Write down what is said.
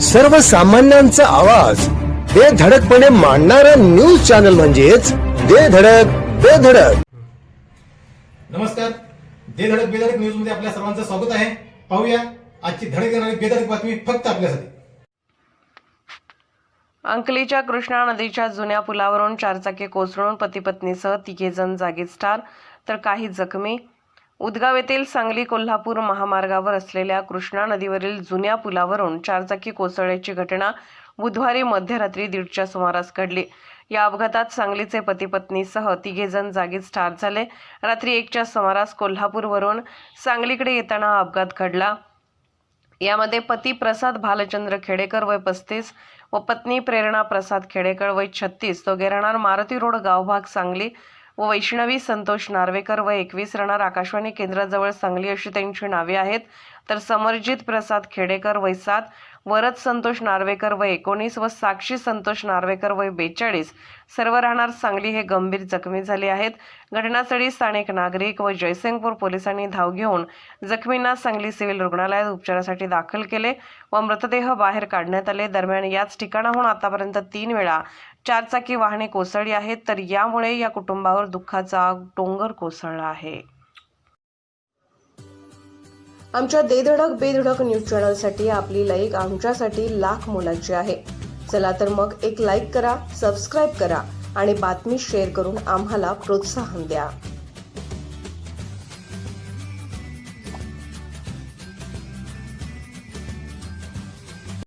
सर्वसामान्यांचा आवाज. बेधडकपणे मांडणारा न्यूज चॅनल म्हणजेच बेधडक बेधडक नमस्कार. दे धडक बेधडक न्यूजमध्ये आपल्या सर्वांचं स्वागत आहे. पाहूया आजची धडक देणारी बेधडक बातमी फक्त आपल्यासाठी. अंकलीच्या कृष्णा नदीच्या जुन्या पुलावरून चारचाकी कोसळून पती पत्नीसह तिघे जण जागीच ठार तर काही जखमी उदगाव येथील सांगली कोल्हापूर महामार्गावर असलेल्या कृष्णा नदीवरील जुन्या पुलावरून चारचाकी कोसळल्याची घटना बुधवारी मध्यरात्री दीडच्या सुमारास घडली. या अपघातात सांगलीचे पती पत्नीसह तिघे जण जागीच ठार झाले. रात्री एकच्या सुमारास कोल्हापूरवरून सांगलीकडे येताना हा अपघात घडला. यामध्ये पती प्रसाद भालचंद्र खेडेकर वय पस्तीस व पत्नी प्रेरणा प्रसाद खेडेकर वय छत्तीस तो राहणार मारुती रोड गावभाग सांगली. व वैष्णवी संतोष नार्वेकर वय एकवीस रणार आकाशवाणी केंद्राजवळ सांगली अशी त्यांची नावे आहेत. तर समरजित प्रसाद खेडेकर वय सात वरद संतोष नार्वेकर वय एकोणीस व साक्षी संतोष नार्वेकर वय बेचाळीस सर्व राहणार सांगली हे गंभीर जखमी झाले आहेत. घटनास्थळी स्थानिक नागरिक व जयसिंगपूर पोलिसांनी धाव घेऊन जखमींना सांगली सिव्हिल रुग्णालयात उपचारासाठी दाखल केले व मृतदेह बाहेर काढण्यात आले. दरम्यान याच ठिकाणाहून आतापर्यंत तीन वेळा चारचाकी वाहने कोसळली आहेत तर यामुळे या कुटुंबावर दुःखाचा डोंगर कोसळला आहे. आमच्या देधडक बेधडक न्यूज चॅनलसाठी आपली लाईक आमच्यासाठी लाख मोलाची आहे. चला तर मग एक लाईक करा सबस्क्राईब करा आणि बातमी शेअर करून आम्हाला प्रोत्साहन द्या.